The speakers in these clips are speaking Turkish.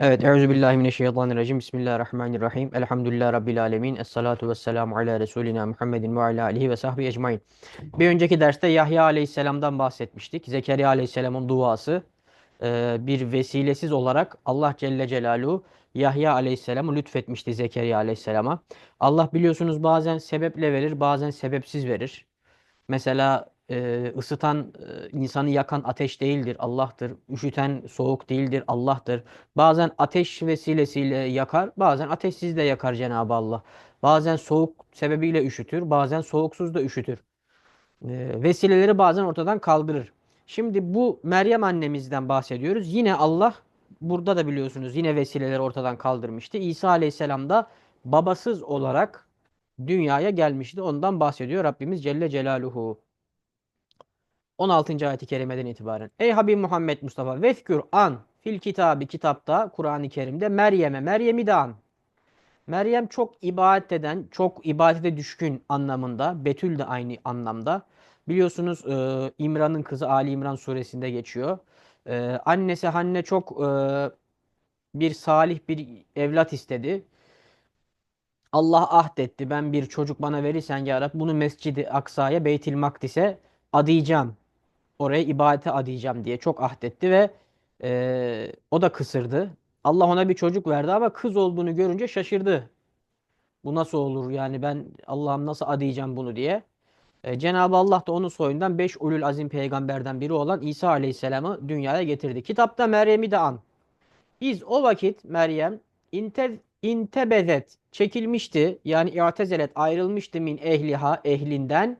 Evet, Euzubillahimineşşeytanirracim. Bismillahirrahmanirrahim. Elhamdülillah Rabbil alemin. Esselatu vesselamu ala Resulina Muhammedin ve ala alihi ve sahbihi ecmain. Bir önceki derste Yahya aleyhisselamdan bahsetmiştik. Zekeriya aleyhisselamın duası e, bir vesilesiz olarak Allah Celle Celaluhu Yahya aleyhisselamı lütfetmişti Zekeriya aleyhisselama. Allah biliyorsunuz bazen sebeple verir, bazen sebepsiz verir. Mesela e, ısıtan, e, insanı yakan ateş değildir, Allah'tır. Üşüten soğuk değildir, Allah'tır. Bazen ateş vesilesiyle yakar, bazen ateşsiz de yakar Cenab-ı Allah. Bazen soğuk sebebiyle üşütür, bazen soğuksuz da üşütür. E, vesileleri bazen ortadan kaldırır. Şimdi bu Meryem annemizden bahsediyoruz. Yine Allah burada da biliyorsunuz yine vesileleri ortadan kaldırmıştı. İsa Aleyhisselam da babasız olarak dünyaya gelmişti. Ondan bahsediyor Rabbimiz Celle Celaluhu. 16. ayet-i kerimeden itibaren. Ey Habib Muhammed Mustafa vefkür an fil kitabı kitapta Kur'an-ı Kerim'de Meryem'e Meryem'i de an. Meryem çok ibadet eden, çok ibadete düşkün anlamında. Betül de aynı anlamda. Biliyorsunuz e, İmran'ın kızı Ali İmran suresinde geçiyor. E, annesi Hanne çok e, bir salih bir evlat istedi. Allah ahdetti. Ben bir çocuk bana verirsen ya Rab bunu Mescid-i Aksa'ya, Beytil Makdis'e adayacağım. Oraya ibadete adayacağım diye çok ahdetti ve e, o da kısırdı. Allah ona bir çocuk verdi ama kız olduğunu görünce şaşırdı. Bu nasıl olur yani ben Allah'ım nasıl adayacağım bunu diye. E, Cenab-ı Allah da onun soyundan 5 ulul azim peygamberden biri olan İsa Aleyhisselam'ı dünyaya getirdi. Kitapta Meryem'i de an. İz o vakit Meryem inte, intebezet çekilmişti. Yani i'tezelet ayrılmıştı min ehliha ehlinden.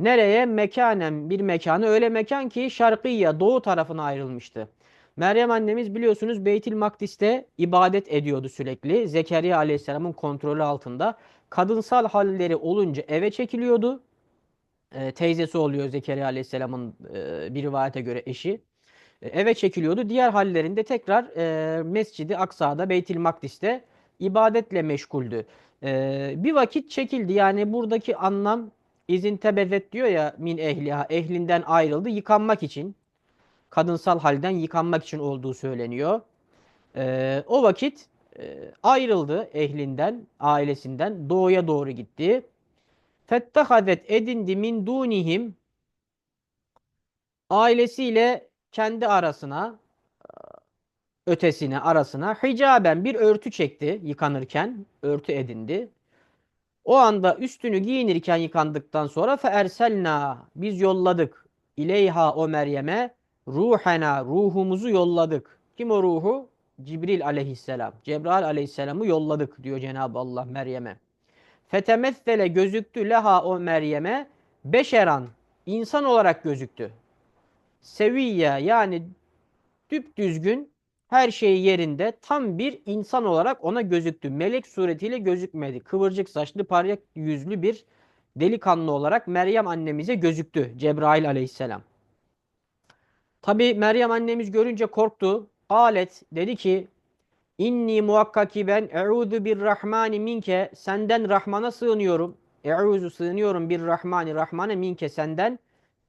Nereye? Mekanen bir mekanı öyle mekan ki şarkıya doğu tarafına ayrılmıştı. Meryem annemiz biliyorsunuz Beytil Makdis'te ibadet ediyordu sürekli. Zekeriya Aleyhisselam'ın kontrolü altında. Kadınsal halleri olunca eve çekiliyordu. E, teyzesi oluyor Zekeriya Aleyhisselam'ın e, bir rivayete göre eşi. E, eve çekiliyordu. Diğer hallerinde tekrar e, Mescid-i Aksa'da, Beytil Makdis'te ibadetle meşguldü. E, bir vakit çekildi. Yani buradaki anlam izin tebezet diyor ya min ehliha ehlinden ayrıldı yıkanmak için. Kadınsal halden yıkanmak için olduğu söyleniyor. E, o vakit e, ayrıldı ehlinden, ailesinden doğuya doğru gitti. Fettahadet edindi min dunihim ailesiyle kendi arasına ötesine arasına hicaben bir örtü çekti yıkanırken örtü edindi. O anda üstünü giyinirken yıkandıktan sonra feerselna biz yolladık ileyha o Meryem'e ruhena ruhumuzu yolladık. Kim o ruhu? Cibril aleyhisselam. Cebrail aleyhisselamı yolladık diyor Cenab-ı Allah Meryem'e. Fetemessele gözüktü leha o Meryem'e beşeran insan olarak gözüktü. Seviyye yani düzgün her şey yerinde tam bir insan olarak ona gözüktü. Melek suretiyle gözükmedi. Kıvırcık saçlı parlak yüzlü bir delikanlı olarak Meryem annemize gözüktü. Cebrail aleyhisselam. Tabi Meryem annemiz görünce korktu. Alet dedi ki İnni muhakkaki ben e'udu bir rahmani minke senden Rahman'a sığınıyorum. E'uzu sığınıyorum bir rahmani rahmane minke senden.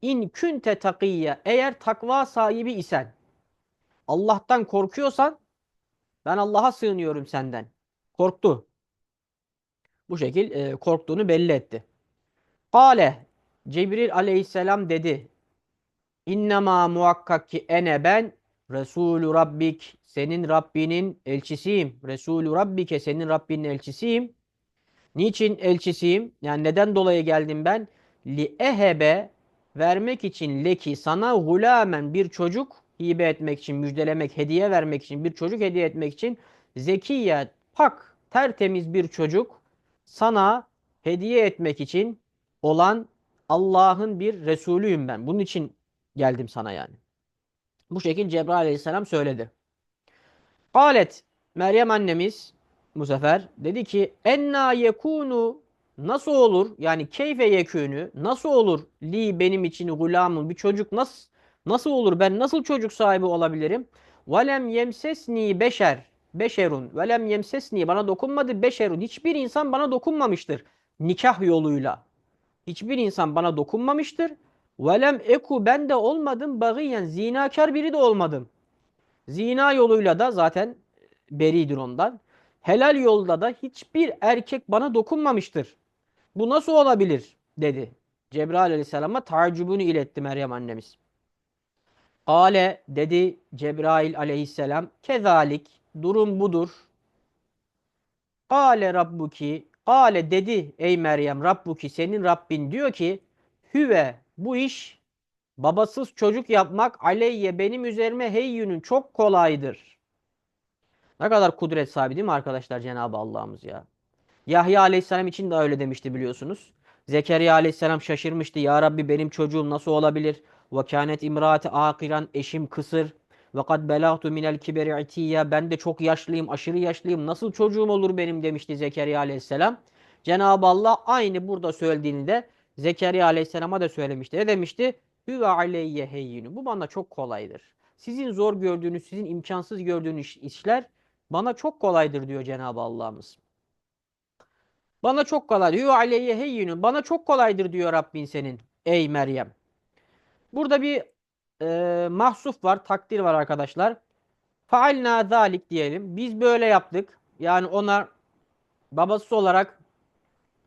İn künte takiyye eğer takva sahibi isen. Allah'tan korkuyorsan ben Allah'a sığınıyorum senden. Korktu. Bu şekil e, korktuğunu belli etti. Kale Cebril aleyhisselam dedi. İnnemâ muhakkak ki ene ben Resulü Rabbik senin Rabbinin elçisiyim. Resulü Rabbike senin Rabbinin elçisiyim. Niçin elçisiyim? Yani neden dolayı geldim ben? Li ehebe vermek için leki sana gulamen bir çocuk hibe etmek için, müjdelemek, hediye vermek için, bir çocuk hediye etmek için zekiye, pak, tertemiz bir çocuk sana hediye etmek için olan Allah'ın bir Resulüyüm ben. Bunun için geldim sana yani. Bu şekilde Cebrail aleyhisselam söyledi. Galet Meryem annemiz bu sefer dedi ki enna yekunu nasıl olur yani keyfe yekünü nasıl olur li benim için gulamın bir çocuk nasıl Nasıl olur ben nasıl çocuk sahibi olabilirim? Velem yemsesni beşer. Beşerun. Velem yemsesni bana dokunmadı beşerun. Hiçbir insan bana dokunmamıştır. Nikah yoluyla. Hiçbir insan bana dokunmamıştır. Velem eku ben de olmadım bagiyen. Zinakar biri de olmadım. Zina yoluyla da zaten beridir ondan. Helal yolda da hiçbir erkek bana dokunmamıştır. Bu nasıl olabilir dedi. Cebrail aleyhisselama tacibunu iletti Meryem annemiz. Ale dedi Cebrail aleyhisselam kezalik durum budur. Kale rabbuki Kale dedi ey Meryem Rabbuki senin Rabbin diyor ki Hüve bu iş babasız çocuk yapmak aleyye benim üzerime heyyünün çok kolaydır. Ne kadar kudret sahibi değil mi arkadaşlar Cenab-ı Allah'ımız ya. Yahya aleyhisselam için de öyle demişti biliyorsunuz. Zekeriya aleyhisselam şaşırmıştı. Ya Rabbi benim çocuğum nasıl olabilir? Ve kânet imraati akiran eşim kısır. Ve kad belagtu minel kiberi itiyya. Ben de çok yaşlıyım, aşırı yaşlıyım. Nasıl çocuğum olur benim demişti Zekeriya aleyhisselam. Cenab-ı Allah aynı burada söylediğini de Zekeriya aleyhisselama da söylemişti. Ne demişti? Hüve aleyye heyyinu. Bu bana çok kolaydır. Sizin zor gördüğünüz, sizin imkansız gördüğünüz işler bana çok kolaydır diyor Cenab-ı Allah'ımız. Bana çok kolay. Hüve aleyye heyyinu. Bana çok kolaydır diyor Rabbin senin. Ey Meryem. Burada bir e, mahsuf var, takdir var arkadaşlar. Faalna zalik diyelim. Biz böyle yaptık. Yani ona babası olarak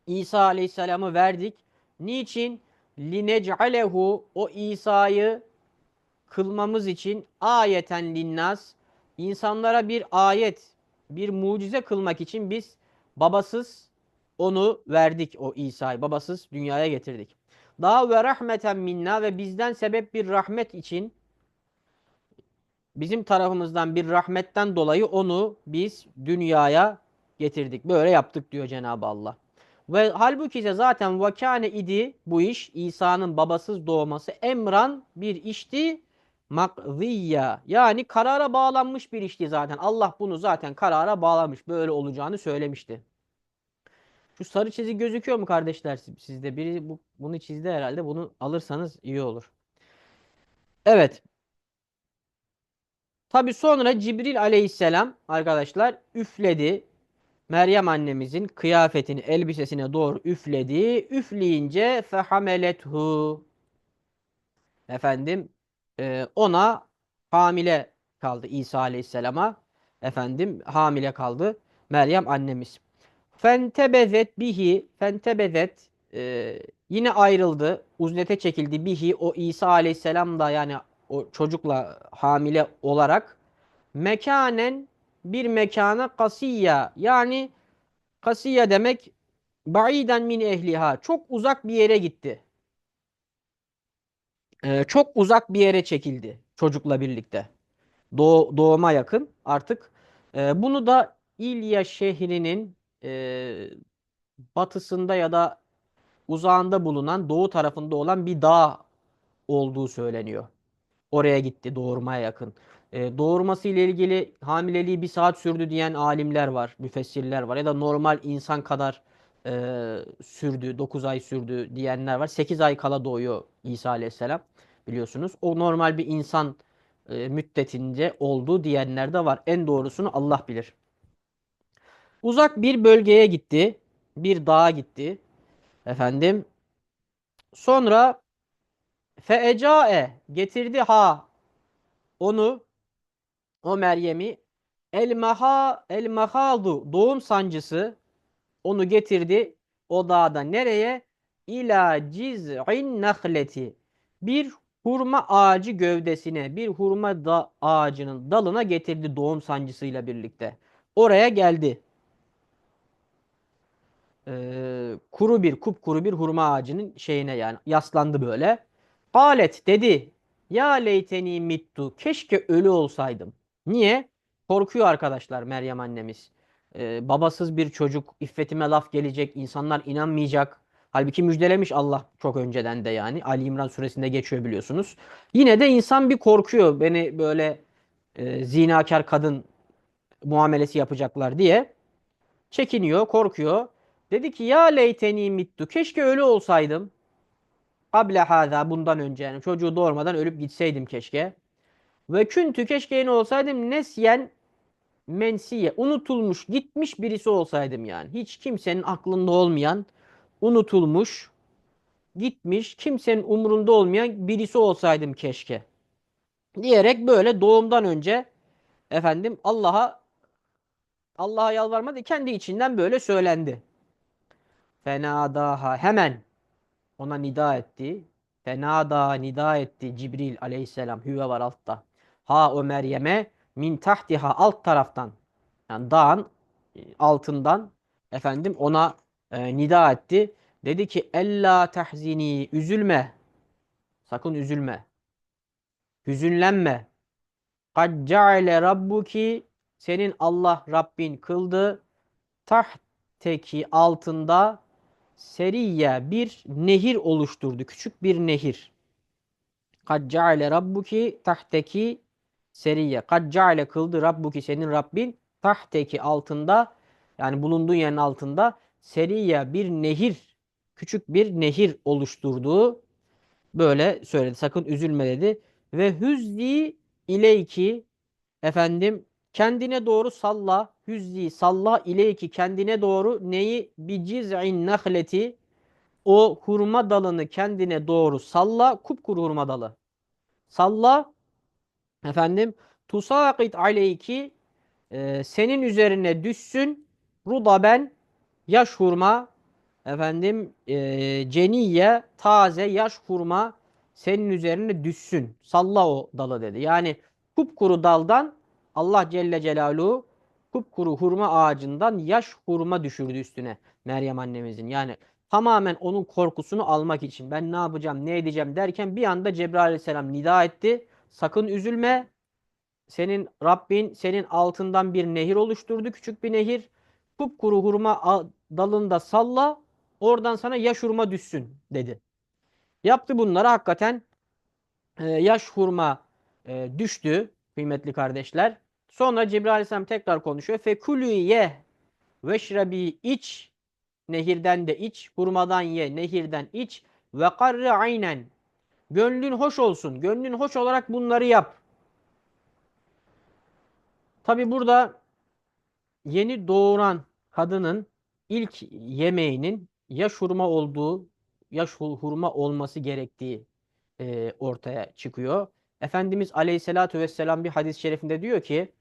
İsa Aleyhisselam'ı verdik. Niçin? Linec'alehu o İsa'yı kılmamız için ayeten linnas insanlara bir ayet, bir mucize kılmak için biz babasız onu verdik o İsa'yı. Babasız dünyaya getirdik. Daha ve rahmeten minna ve bizden sebep bir rahmet için bizim tarafımızdan bir rahmetten dolayı onu biz dünyaya getirdik. Böyle yaptık diyor Cenab-ı Allah. Ve halbuki ise zaten vakane idi bu iş İsa'nın babasız doğması emran bir işti makziyya yani karara bağlanmış bir işti zaten. Allah bunu zaten karara bağlamış böyle olacağını söylemişti. Şu sarı çizik gözüküyor mu kardeşler sizde? Biri bu, bunu çizdi herhalde. Bunu alırsanız iyi olur. Evet. Tabi sonra Cibril aleyhisselam arkadaşlar üfledi. Meryem annemizin kıyafetini, elbisesine doğru üfledi. Üfleyince fehamelethu. Efendim e, ona hamile kaldı İsa aleyhisselama. Efendim hamile kaldı Meryem annemiz. Fentebezet bihi fentebezet e, yine ayrıldı. Uzlete çekildi bihi o İsa aleyhisselam da yani o çocukla hamile olarak mekanen bir mekana kasiya yani kasiya demek baiden min ehliha çok uzak bir yere gitti. Ee, çok uzak bir yere çekildi çocukla birlikte. Doğ, doğuma yakın artık. Ee, bunu da İlya şehrinin e, batısında ya da uzağında bulunan doğu tarafında olan bir dağ olduğu söyleniyor. Oraya gitti doğurmaya yakın. E, doğurması ile ilgili hamileliği bir saat sürdü diyen alimler var, müfessirler var. Ya da normal insan kadar e, sürdü, 9 ay sürdü diyenler var. 8 ay kala doğuyor İsa Aleyhisselam biliyorsunuz. O normal bir insan e, müddetince olduğu diyenler de var. En doğrusunu Allah bilir. Uzak bir bölgeye gitti. Bir dağa gitti. Efendim. Sonra feecae getirdi ha onu o Meryem'i el maha el mahadu doğum sancısı onu getirdi o dağda nereye? İla ciz'in nahleti bir hurma ağacı gövdesine bir hurma da ağacının dalına getirdi doğum sancısıyla birlikte. Oraya geldi e, kuru bir kupkuru bir hurma ağacının şeyine yani yaslandı böyle. Galet dedi. Ya leyteni mittu. Keşke ölü olsaydım. Niye? Korkuyor arkadaşlar Meryem annemiz. Ee, babasız bir çocuk, iffetime laf gelecek, insanlar inanmayacak. Halbuki müjdelemiş Allah çok önceden de yani. Ali İmran suresinde geçiyor biliyorsunuz. Yine de insan bir korkuyor. Beni böyle e, zinakar kadın muamelesi yapacaklar diye. Çekiniyor, korkuyor. Dedi ki ya leyteni mittu. Keşke ölü olsaydım. Kable haza bundan önce yani çocuğu doğurmadan ölüp gitseydim keşke. Ve küntü keşke yine olsaydım nesyen mensiye unutulmuş gitmiş birisi olsaydım yani. Hiç kimsenin aklında olmayan unutulmuş gitmiş kimsenin umurunda olmayan birisi olsaydım keşke. Diyerek böyle doğumdan önce efendim Allah'a Allah'a yalvarmadı. Kendi içinden böyle söylendi. Fenadaha hemen ona nida etti. Fenada nida etti Cibril aleyhisselam. Hüve var altta. Ha o Meryem'e min tahtiha alt taraftan. Yani dağın e, altından efendim ona e, nida etti. Dedi ki ella tahzini üzülme. Sakın üzülme. Hüzünlenme. Kad ceale rabbuki senin Allah Rabbin kıldı. Tahteki altında seriye bir nehir oluşturdu. Küçük bir nehir. Kad ceale rabbuki tahteki seriye. Kad ceale kıldı rabbuki senin Rabbin tahteki altında yani bulunduğun yerin altında seriye bir nehir küçük bir nehir oluşturduğu böyle söyledi. Sakın üzülme dedi. Ve hüzzi ileyki efendim kendine doğru salla. Hüzzi salla ileyki kendine doğru neyi? Bi ciz'in nahleti o hurma dalını kendine doğru salla. Kupkuru hurma dalı. Salla efendim tusakit aleyki e, senin üzerine düşsün rudaben yaş hurma efendim e, ceniye taze yaş hurma senin üzerine düşsün. Salla o dalı dedi. Yani kupkuru daldan Allah Celle Celaluhu kupkuru hurma ağacından yaş hurma düşürdü üstüne Meryem annemizin. Yani tamamen onun korkusunu almak için ben ne yapacağım ne edeceğim derken bir anda Cebrail aleyhisselam nida etti. Sakın üzülme. Senin Rabbin senin altından bir nehir oluşturdu. Küçük bir nehir. Kupkuru hurma dalında salla. Oradan sana yaş hurma düşsün dedi. Yaptı bunları hakikaten e, yaş hurma e, düştü kıymetli kardeşler. Sonra Cebrail aleyhisselam tekrar konuşuyor. Fekulü ye veşrebi iç nehirden de iç, hurmadan ye, nehirden iç ve karri aynen. Gönlün hoş olsun. Gönlün hoş olarak bunları yap. Tabi burada yeni doğuran kadının ilk yemeğinin yaş hurma olduğu, yaş hurma olması gerektiği e, ortaya çıkıyor. Efendimiz Aleyhisselatü Vesselam bir hadis-i şerifinde diyor ki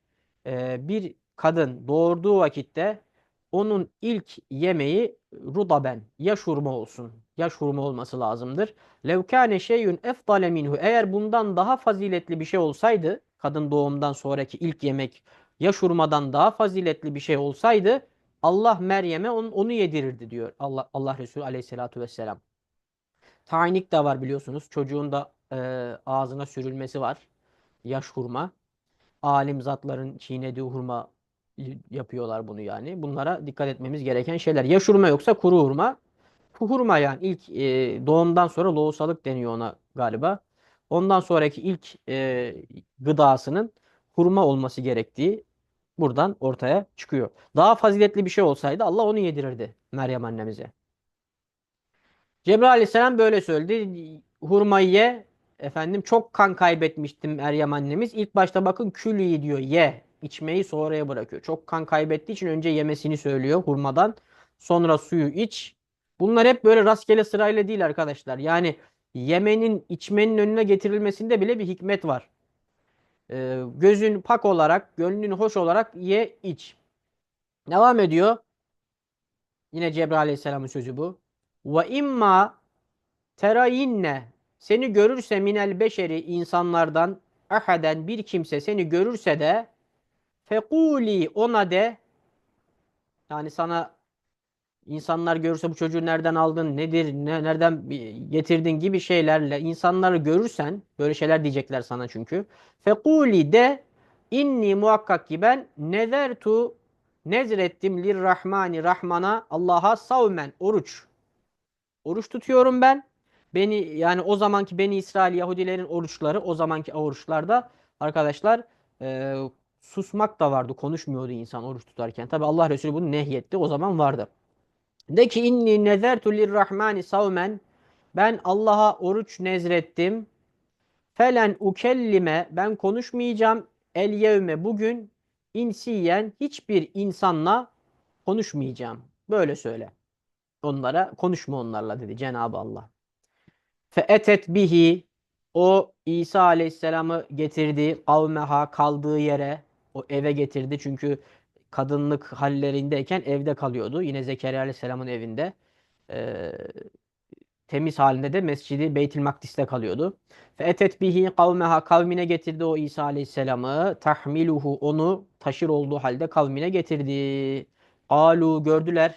bir kadın doğurduğu vakitte onun ilk yemeği rudaben, yaş hurma olsun. Yaş hurma olması lazımdır. Levkâne şeyün efdale minhu. Eğer bundan daha faziletli bir şey olsaydı, kadın doğumdan sonraki ilk yemek yaş hurmadan daha faziletli bir şey olsaydı, Allah Meryem'e onu, onu yedirirdi diyor Allah, Allah Resulü aleyhissalatü vesselam. Tainik de var biliyorsunuz. Çocuğun da e, ağzına sürülmesi var. Yaş hurma. Alim zatların çiğnediği hurma yapıyorlar bunu yani. Bunlara dikkat etmemiz gereken şeyler. Yaş hurma yoksa kuru hurma. Hurma yani ilk e, doğumdan sonra lohusalık deniyor ona galiba. Ondan sonraki ilk e, gıdasının hurma olması gerektiği buradan ortaya çıkıyor. Daha faziletli bir şey olsaydı Allah onu yedirirdi Meryem annemize. Cebrail aleyhisselam böyle söyledi. Hurmayı ye. Efendim çok kan kaybetmiştim Meryem annemiz. İlk başta bakın külü diyor ye. İçmeyi sonraya bırakıyor. Çok kan kaybettiği için önce yemesini söylüyor hurmadan. Sonra suyu iç. Bunlar hep böyle rastgele sırayla değil arkadaşlar. Yani yemenin içmenin önüne getirilmesinde bile bir hikmet var. Ee, gözün pak olarak, gönlün hoş olarak ye iç. Devam ediyor. Yine Cebrail Aleyhisselam'ın sözü bu. Ve imma terayinne seni görürse minel beşeri insanlardan ahaden bir kimse seni görürse de fekuli ona de yani sana insanlar görürse bu çocuğu nereden aldın, nedir, ne, nereden getirdin gibi şeylerle insanları görürsen böyle şeyler diyecekler sana çünkü. Fekuli de inni muhakkak ki ben nezertu nezrettim lirrahmani rahmana Allah'a savmen oruç. Oruç tutuyorum ben. Beni yani o zamanki Beni İsrail Yahudilerin oruçları o zamanki oruçlarda arkadaşlar e, susmak da vardı. Konuşmuyordu insan oruç tutarken. Tabi Allah Resulü bunu nehyetti. O zaman vardı. De ki inni nezertu lirrahmani savmen ben Allah'a oruç nezrettim. Felen ukellime ben konuşmayacağım. El yevme bugün insiyen hiçbir insanla konuşmayacağım. Böyle söyle. Onlara konuşma onlarla dedi Cenab-ı Allah. Fe etet bihi o İsa Aleyhisselam'ı getirdi kavmeha kaldığı yere o eve getirdi çünkü kadınlık hallerindeyken evde kalıyordu. Yine Zekeriya Aleyhisselam'ın evinde. Ee, temiz halinde de Mescidi Beytül Makdis'te kalıyordu. Fe etet bihi kavmeha kavmine getirdi o İsa Aleyhisselam'ı. Tahmiluhu onu taşır olduğu halde kavmine getirdi. Kalu gördüler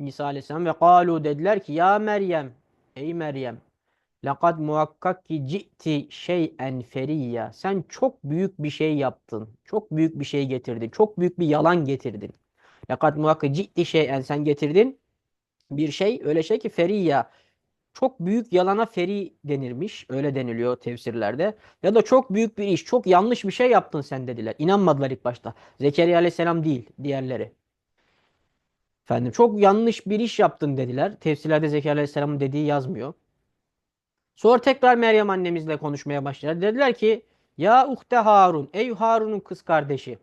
İsa Aleyhisselam ve kalu dediler ki ya Meryem ey Meryem Lekad muhakkak ki ci'ti şey'en feriyya. Sen çok büyük bir şey yaptın. Çok büyük bir şey getirdin. Çok büyük bir yalan getirdin. Lekad muhakkak ci'ti şey'en sen getirdin. Bir şey öyle şey ki feriyya. Çok büyük yalana feri denirmiş. Öyle deniliyor tefsirlerde. Ya da çok büyük bir iş, çok yanlış bir şey yaptın sen dediler. İnanmadılar ilk başta. Zekeriya aleyhisselam değil, diğerleri. Efendim çok yanlış bir iş yaptın dediler. Tefsirlerde Zekeriya aleyhisselamın dediği yazmıyor. Sonra tekrar Meryem annemizle konuşmaya başladılar. Dediler ki ya uhte Harun ey Harun'un kız kardeşi.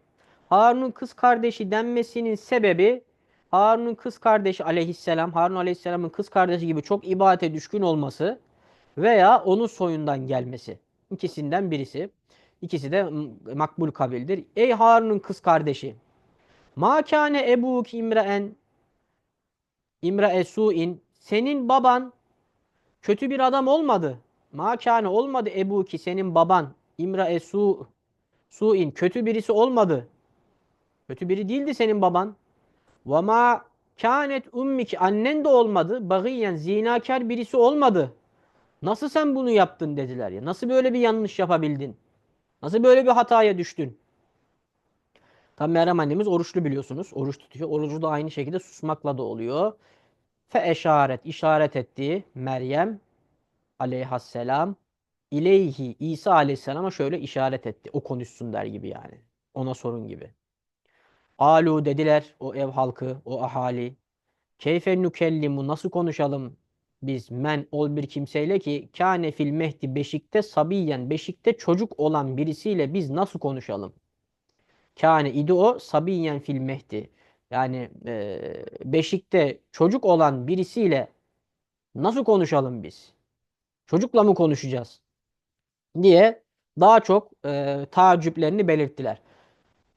Harun'un kız kardeşi denmesinin sebebi Harun'un kız kardeşi aleyhisselam Harun aleyhisselamın kız kardeşi gibi çok ibadete düşkün olması veya onun soyundan gelmesi. İkisinden birisi. İkisi de makbul kabildir. Ey Harun'un kız kardeşi. Ma kâne ebuk imraen imra su'in senin baban kötü bir adam olmadı. Makane olmadı Ebu ki senin baban İmra Esu Su'in kötü birisi olmadı. Kötü biri değildi senin baban. Ve ma kânet ummiki annen de olmadı. Bagiyen zinakar birisi olmadı. Nasıl sen bunu yaptın dediler ya. Nasıl böyle bir yanlış yapabildin? Nasıl böyle bir hataya düştün? Tabi Meryem annemiz oruçlu biliyorsunuz. Oruç tutuyor. Orucu da aynı şekilde susmakla da oluyor. Fe eşaret işaret etti Meryem aleyhisselam ileyhi İsa aleyhisselama şöyle işaret etti. O konuşsun der gibi yani. Ona sorun gibi. Alu dediler o ev halkı, o ahali. Keyfe nükellimu nasıl konuşalım biz men ol bir kimseyle ki kâne fil mehdi beşikte sabiyen beşikte çocuk olan birisiyle biz nasıl konuşalım? Kâne idi o sabiyen fil mehdi. Yani e, beşikte çocuk olan birisiyle nasıl konuşalım biz? Çocukla mı konuşacağız? diye daha çok e, taciplerini belirttiler.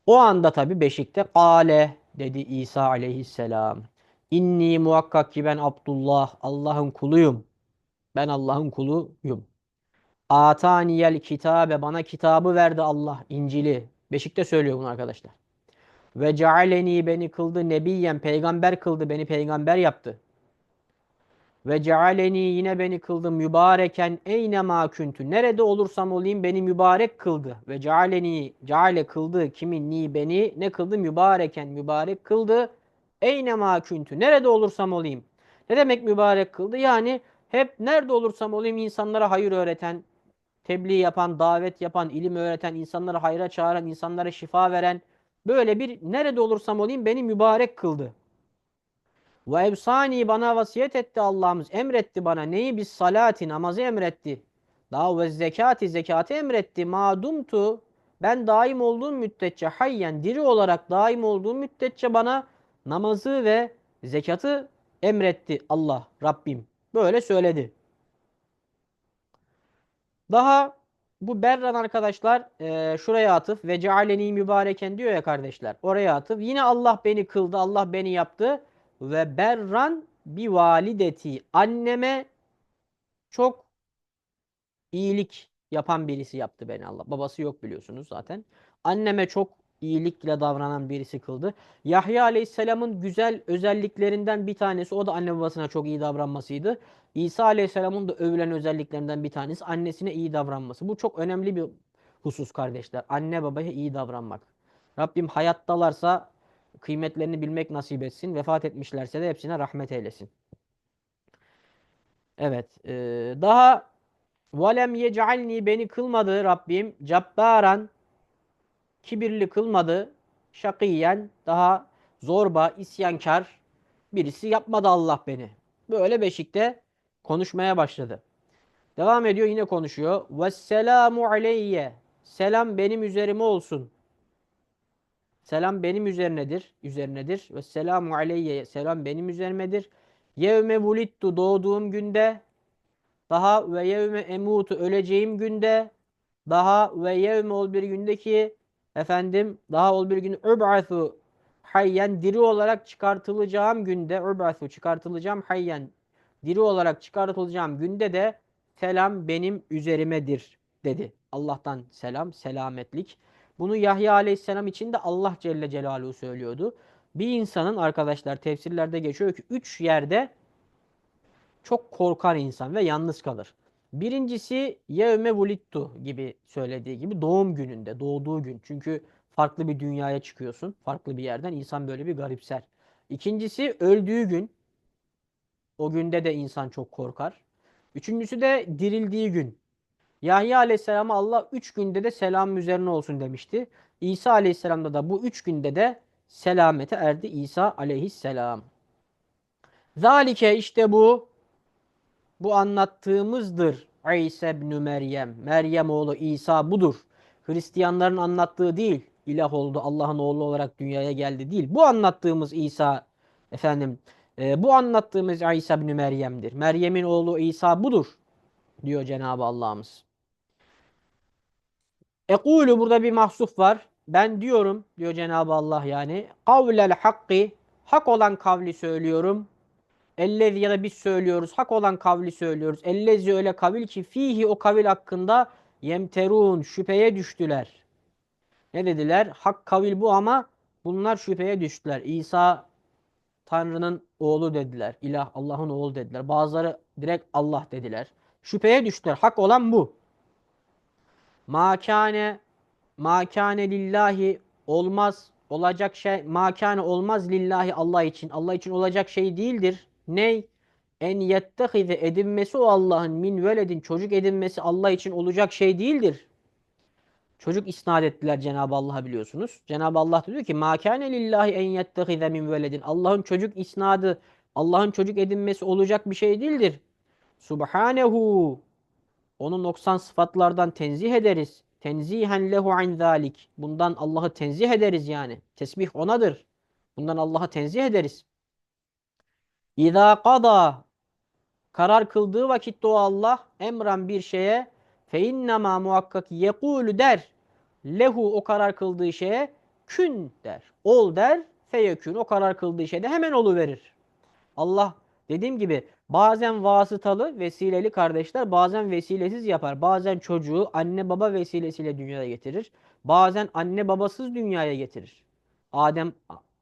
O anda tabi beşikte kale dedi İsa aleyhisselam. İnni muhakkak ki ben Abdullah Allah'ın kuluyum. Ben Allah'ın kuluyum. Ataniyel kitabe bana kitabı verdi Allah İncil'i. Beşikte söylüyor bunu arkadaşlar. Ve cealeni beni kıldı nebiyen peygamber kıldı beni peygamber yaptı. Ve cealeni yine beni kıldı mübareken eyne ma küntü. Nerede olursam olayım beni mübarek kıldı. Ve cealeni ceale kıldı kimin ni beni ne kıldı mübareken mübarek kıldı. Eyne ma küntü. Nerede olursam olayım. Ne demek mübarek kıldı? Yani hep nerede olursam olayım insanlara hayır öğreten, tebliğ yapan, davet yapan, ilim öğreten, insanları hayra çağıran, insanlara şifa veren, Böyle bir nerede olursam olayım beni mübarek kıldı. Ve evsani bana vasiyet etti Allah'ımız. Emretti bana neyi? Biz salati namazı emretti. Daha ve zekati zekatı emretti. Madumtu ben daim olduğum müddetçe hayyen diri olarak daim olduğum müddetçe bana namazı ve zekatı emretti Allah Rabbim. Böyle söyledi. Daha bu berran arkadaşlar e, şuraya atıf ve cealeni mübareken diyor ya kardeşler. Oraya atıf. Yine Allah beni kıldı, Allah beni yaptı ve berran bir valideti anneme çok iyilik yapan birisi yaptı beni Allah. Babası yok biliyorsunuz zaten. Anneme çok iyilikle davranan birisi kıldı. Yahya Aleyhisselam'ın güzel özelliklerinden bir tanesi o da anne babasına çok iyi davranmasıydı. İsa Aleyhisselam'ın da övülen özelliklerinden bir tanesi annesine iyi davranması. Bu çok önemli bir husus kardeşler. Anne babaya iyi davranmak. Rabbim hayattalarsa kıymetlerini bilmek nasip etsin. Vefat etmişlerse de hepsine rahmet eylesin. Evet. E, daha valem yec'alni beni kılmadı Rabbim cabbaran kibirli kılmadı. Şakiyen daha zorba, isyankar birisi yapmadı Allah beni. Böyle beşikte konuşmaya başladı. Devam ediyor yine konuşuyor. Vesselamu aleyye. Selam benim üzerime olsun. Selam benim üzerinedir. Üzerinedir. Vesselamu aleyye. Selam benim üzerimedir. Yevme vulittu doğduğum günde. Daha ve yevme emutu öleceğim günde. Daha ve yevme ol bir gündeki efendim daha ol bir gün üb'athu hayyen diri olarak çıkartılacağım günde ubathu çıkartılacağım hayyen diri olarak çıkartılacağım günde de selam benim üzerimedir dedi. Allah'tan selam, selametlik. Bunu Yahya aleyhisselam için de Allah Celle Celaluhu söylüyordu. Bir insanın arkadaşlar tefsirlerde geçiyor ki üç yerde çok korkar insan ve yalnız kalır. Birincisi yevme vulittu gibi söylediği gibi doğum gününde, doğduğu gün. Çünkü farklı bir dünyaya çıkıyorsun. Farklı bir yerden insan böyle bir garipser. İkincisi öldüğü gün. O günde de insan çok korkar. Üçüncüsü de dirildiği gün. Yahya Aleyhisselam'a Allah üç günde de selam üzerine olsun demişti. İsa Aleyhisselam'da da bu üç günde de selamete erdi İsa Aleyhisselam. Zalike işte bu bu anlattığımızdır. İsa ibn Meryem. Meryem oğlu İsa budur. Hristiyanların anlattığı değil. İlah oldu, Allah'ın oğlu olarak dünyaya geldi değil. Bu anlattığımız İsa efendim e, bu anlattığımız İsa ibn Meryem'dir. Meryem'in oğlu İsa budur diyor Cenab-ı Allah'ımız. Ekulu burada bir mahsuf var. Ben diyorum diyor Cenab-ı Allah yani. Kavlel hakki hak olan kavli söylüyorum. Ellezi ya da biz söylüyoruz. Hak olan kavli söylüyoruz. Ellezi öyle kavil ki fihi o kavil hakkında yemterun şüpheye düştüler. Ne dediler? Hak kavil bu ama bunlar şüpheye düştüler. İsa Tanrı'nın oğlu dediler. İlah Allah'ın oğlu dediler. Bazıları direkt Allah dediler. Şüpheye düştüler. Hak olan bu. Makane makane lillahi olmaz olacak şey makane olmaz lillahi Allah için. Allah için olacak şey değildir. Ney? En yettehize edinmesi o Allah'ın min veledin çocuk edinmesi Allah için olacak şey değildir. Çocuk isnat ettiler Cenab-ı Allah'a biliyorsunuz. Cenab-ı Allah diyor ki ma kâne lillahi en yettehize min veledin. Allah'ın çocuk isnadı, Allah'ın çocuk edinmesi olacak bir şey değildir. Subhanehu. Onu noksan sıfatlardan tenzih ederiz. Tenzihen lehu an zalik. Bundan Allah'ı tenzih ederiz yani. Tesbih onadır. Bundan Allah'ı tenzih ederiz. İza kada karar kıldığı vakitte o Allah emran bir şeye fe innema muhakkak yekulu der. Lehu o karar kıldığı şeye kün der. Ol der. Feyekün o karar kıldığı şeyde hemen olu verir. Allah dediğim gibi bazen vasıtalı, vesileli kardeşler bazen vesilesiz yapar. Bazen çocuğu anne baba vesilesiyle dünyaya getirir. Bazen anne babasız dünyaya getirir. Adem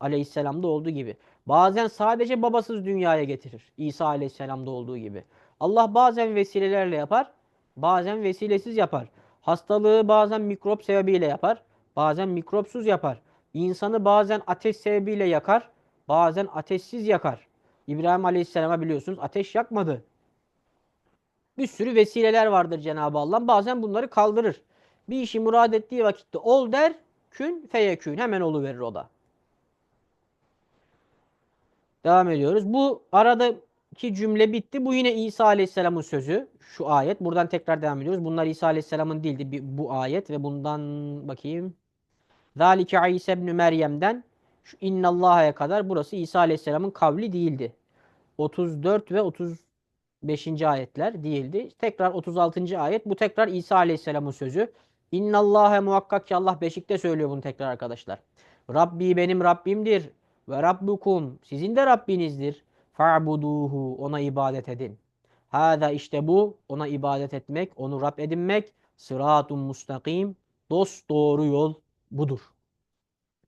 aleyhisselamda olduğu gibi. Bazen sadece babasız dünyaya getirir. İsa aleyhisselamda olduğu gibi. Allah bazen vesilelerle yapar, bazen vesilesiz yapar. Hastalığı bazen mikrop sebebiyle yapar, bazen mikropsuz yapar. İnsanı bazen ateş sebebiyle yakar, bazen ateşsiz yakar. İbrahim Aleyhisselam'a biliyorsunuz ateş yakmadı. Bir sürü vesileler vardır Cenab-ı Allah. Bazen bunları kaldırır. Bir işi murad ettiği vakitte ol der, kün feyekün. Hemen oluverir o da. Devam ediyoruz. Bu aradaki cümle bitti. Bu yine İsa Aleyhisselam'ın sözü. Şu ayet. Buradan tekrar devam ediyoruz. Bunlar İsa Aleyhisselam'ın değildi bu ayet ve bundan bakayım. Zalike İsa ibn Meryem'den şu innallaha'ya kadar burası İsa Aleyhisselam'ın kavli değildi. 34 ve 35. ayetler değildi. Tekrar 36. ayet. Bu tekrar İsa Aleyhisselam'ın sözü. İnnallâhe muhakkak ki Allah Beşik'te söylüyor bunu tekrar arkadaşlar. Rabbi benim Rabbimdir. Ve Rabbukum sizin de Rabbinizdir. Fa'buduhu ona ibadet edin. Hâzâ işte bu ona ibadet etmek, onu Rab edinmek. Sıratun mustakim. Dost doğru yol budur.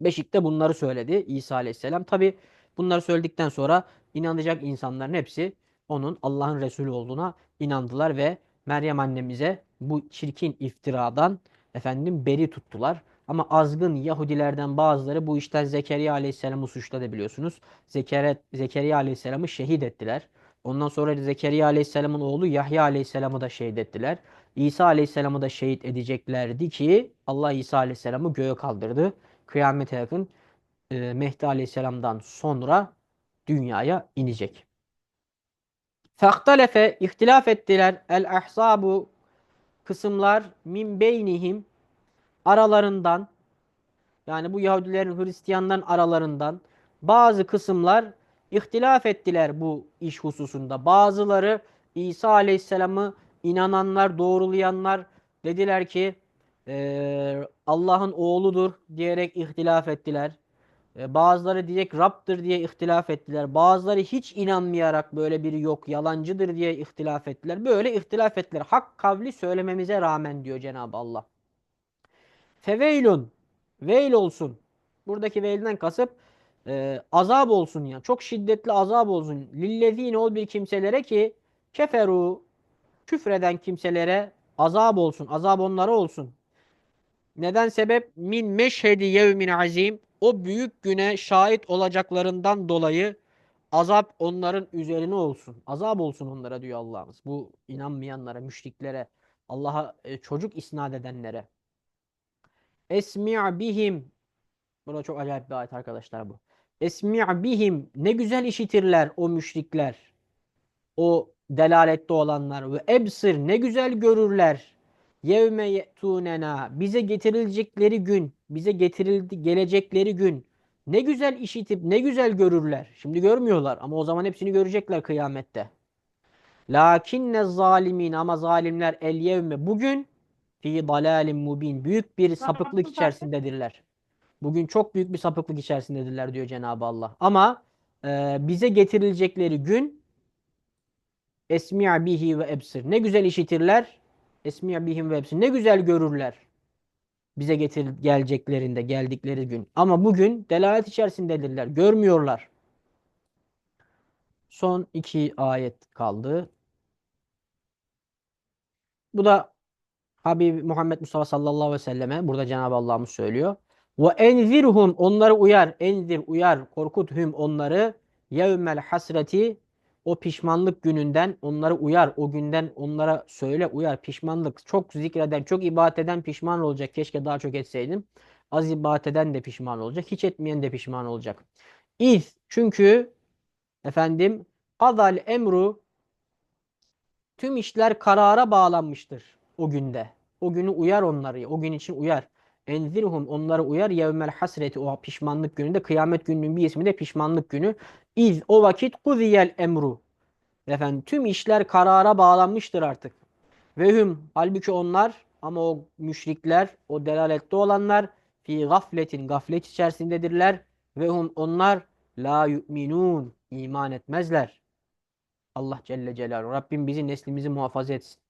Beşik'te bunları söyledi İsa Aleyhisselam. Tabi bunları söyledikten sonra inanacak insanların hepsi onun Allah'ın Resulü olduğuna inandılar ve Meryem annemize bu çirkin iftiradan efendim beri tuttular. Ama azgın Yahudilerden bazıları bu işten Zekeriya Aleyhisselam'ı suçladı biliyorsunuz. Zekeriya, Zekeriya Aleyhisselam'ı şehit ettiler. Ondan sonra Zekeriya Aleyhisselam'ın oğlu Yahya Aleyhisselam'ı da şehit ettiler. İsa Aleyhisselam'ı da şehit edeceklerdi ki Allah İsa Aleyhisselam'ı göğe kaldırdı. Kıyamete yakın e, Mehdi Aleyhisselam'dan sonra dünyaya inecek. Fehtalefe ihtilaf ettiler el ahsabu kısımlar min beynihim aralarından yani bu Yahudilerin Hristiyanların aralarından bazı kısımlar ihtilaf ettiler bu iş hususunda. Bazıları İsa Aleyhisselam'ı inananlar, doğrulayanlar dediler ki e, Allah'ın oğludur diyerek ihtilaf ettiler. E, bazıları diyecek Rab'dır diye ihtilaf ettiler. Bazıları hiç inanmayarak böyle biri yok, yalancıdır diye ihtilaf ettiler. Böyle ihtilaf ettiler. Hak kavli söylememize rağmen diyor Cenab-ı Allah. Feveylun, veil olsun. Buradaki veilden kasıp e, azap olsun ya. Çok şiddetli azap olsun. Lillezine ol bir kimselere ki keferu küfreden kimselere azap olsun. Azap onlara olsun. Neden sebep? Min meşhedi yevmin azim. O büyük güne şahit olacaklarından dolayı azap onların üzerine olsun. Azap olsun onlara diyor Allah'ımız. Bu inanmayanlara, müşriklere, Allah'a e, çocuk isnat edenlere. Esmi' bihim. Bu da çok acayip bir ayet arkadaşlar bu. Esmi' bihim. Ne güzel işitirler o müşrikler. O delalette olanlar. Ve ebsir. Ne güzel görürler. Yevme ye'tunena. Bize getirilecekleri gün. Bize getirildi gelecekleri gün. Ne güzel işitip ne güzel görürler. Şimdi görmüyorlar ama o zaman hepsini görecekler kıyamette. Lakinne zalimin ama zalimler el yevme bugün fi dalalin mubin. Büyük bir sapıklık içerisindedirler. Bugün çok büyük bir sapıklık içerisindedirler diyor Cenab-ı Allah. Ama e, bize getirilecekleri gün esmi' bihi ve ebsir. Ne güzel işitirler. Esmi' bihim ve ebsir. Ne güzel görürler. Bize getir geleceklerinde, geldikleri gün. Ama bugün delalet içerisindedirler. Görmüyorlar. Son iki ayet kaldı. Bu da Habib Muhammed Mustafa sallallahu aleyhi ve selleme burada Cenab-ı Allah'ımız söylüyor. Ve enzirhum onları uyar, enzir uyar, korkuthum onları yevmel hasreti o pişmanlık gününden onları uyar. O günden onlara söyle uyar. Pişmanlık çok zikreden, çok ibadet eden pişman olacak. Keşke daha çok etseydim. Az ibadet eden de pişman olacak. Hiç etmeyen de pişman olacak. İz çünkü efendim kadal emru tüm işler karara bağlanmıştır o günde. O günü uyar onları. O gün için uyar. Enzirhum onları uyar yevmel hasreti o pişmanlık gününde kıyamet gününün bir ismi de pişmanlık günü. İz o vakit kuziyel emru. Efendim tüm işler karara bağlanmıştır artık. Ve hum halbuki onlar ama o müşrikler o delalette olanlar fi gafletin gaflet içerisindedirler ve hum onlar la yu'minun iman etmezler. Allah Celle Celaluhu. Rabbim bizi neslimizi muhafaza etsin.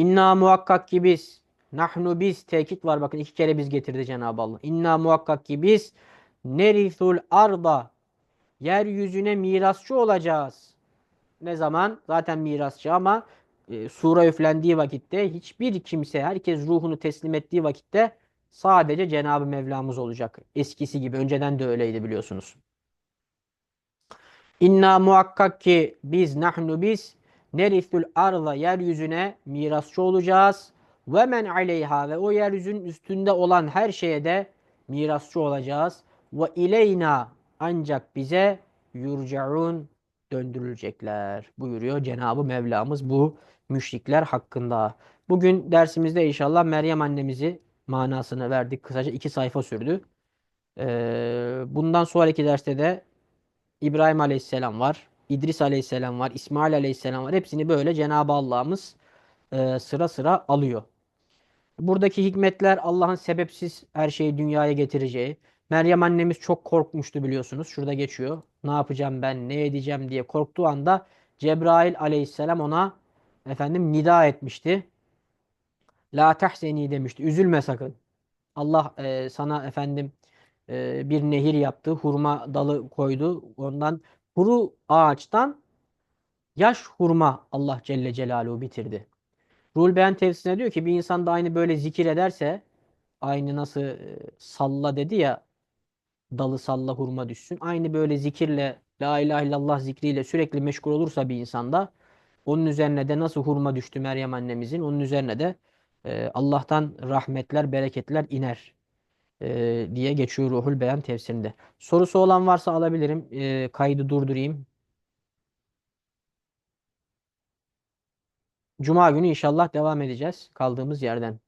İnna muhakkak ki biz nahnu biz tekit var bakın iki kere biz getirdi Cenab-ı Allah. İnna muhakkak ki biz nerithul arda yeryüzüne mirasçı olacağız. Ne zaman? Zaten mirasçı ama e, sura üflendiği vakitte hiçbir kimse herkes ruhunu teslim ettiği vakitte sadece Cenab-ı Mevlamız olacak. Eskisi gibi önceden de öyleydi biliyorsunuz. İnna muhakkak ki biz nahnu biz nerithul arda yeryüzüne mirasçı olacağız. Ve men aleyha ve o yeryüzünün üstünde olan her şeye de mirasçı olacağız. Ve ileyna ancak bize yurcaun döndürülecekler buyuruyor Cenab-ı Mevlamız bu müşrikler hakkında. Bugün dersimizde inşallah Meryem annemizi manasını verdik. Kısaca iki sayfa sürdü. Ee, bundan sonraki derste de İbrahim Aleyhisselam var. İdris Aleyhisselam var. İsmail Aleyhisselam var. Hepsini böyle Cenab-ı Allah'ımız e, sıra sıra alıyor. Buradaki hikmetler Allah'ın sebepsiz her şeyi dünyaya getireceği. Meryem annemiz çok korkmuştu biliyorsunuz. Şurada geçiyor. Ne yapacağım ben, ne edeceğim diye korktuğu anda Cebrail aleyhisselam ona efendim nida etmişti. La tahzeni demişti. Üzülme sakın. Allah e, sana efendim e, bir nehir yaptı. Hurma dalı koydu. Ondan kuru ağaçtan yaş hurma Allah Celle Celaluhu bitirdi. Ruhul Beyan tefsirine diyor ki bir insan da aynı böyle zikir ederse aynı nasıl e, salla dedi ya dalı salla hurma düşsün. Aynı böyle zikirle la ilahe illallah zikriyle sürekli meşgul olursa bir insanda onun üzerine de nasıl hurma düştü Meryem annemizin onun üzerine de e, Allah'tan rahmetler, bereketler iner e, diye geçiyor Ruhul Beyan tefsirinde. Sorusu olan varsa alabilirim. E, kaydı durdurayım. Cuma günü inşallah devam edeceğiz kaldığımız yerden.